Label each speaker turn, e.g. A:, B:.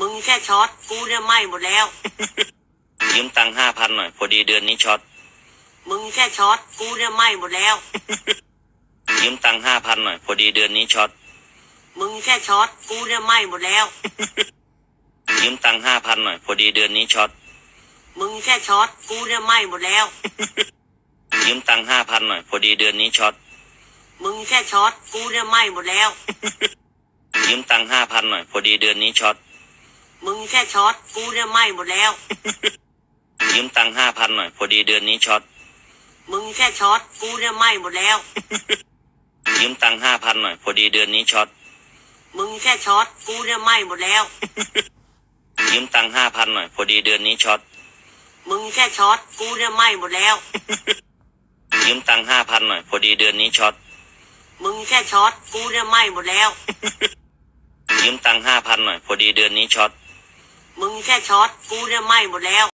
A: มึงแค่ช็อตกูเนี่ยไหม้หมดแล้ว
B: ยืมตังค์ห้าพันหน่อย พอดีเดือนนี้ช็อต
A: มึงแค่ช็อตกูเนี่ยไหม้หมดแล้ว
B: ยืมตังค์ห้าพันหน่อย พอดีเดือนนี้ช็อต
A: มึงแค่ช็อตกูเนี่ยไหม้หมดแล้ว
B: ยืมตังค์ห้าพันหน่อย พอดีเดือนนี้ช็อต
A: มึงแค่ช็อตกูเนี่ยไหม้หมดแล้ว
B: ยืมตังค์ห้าพันหน่อย พอดีเดือนนี้ช็อต
A: มึงแค่ช็อตกูเนี่ยไหม้หมดแล้ว
B: ยืมตังค์ห้าพันหน่อย พอดีเดือนนี้ช็อต
A: มึงแค่ช็อตกูเนี่ยไหม้หมดแล้ว
B: ยืมตังค์ห้าพันหน่อย พอดีเดือนนี้ช็อต
A: มึงแค่ช็อตกูเนี่ยไหม้หมดแล้ว
B: ยืมตังค์ห้าพันหน่อย พอดีเดือนนี้ช็อต
A: มึงแค่ช็อตกูเนี่ยไหม้หมดแล้ว
B: ยืมตังค์ห้าพันหน่อย พอดีเดือนนี้ช็อต
A: มึงแค่ช็อตกูเนี่ยไหม้หมดแล้ว
B: ยืมตังค์ห้าพันหน่อย พอดีเดือนนี้ช็อต
A: มึงแค่ช็อตกูเนี่ยไหม้หมดแล้ว
B: ยืมตังค์ห้าพันหน่อย พอดีเดือนนี้ช็อต
A: มึงแค่ช็อตกูเนี่ยไหม้หมดแล้ว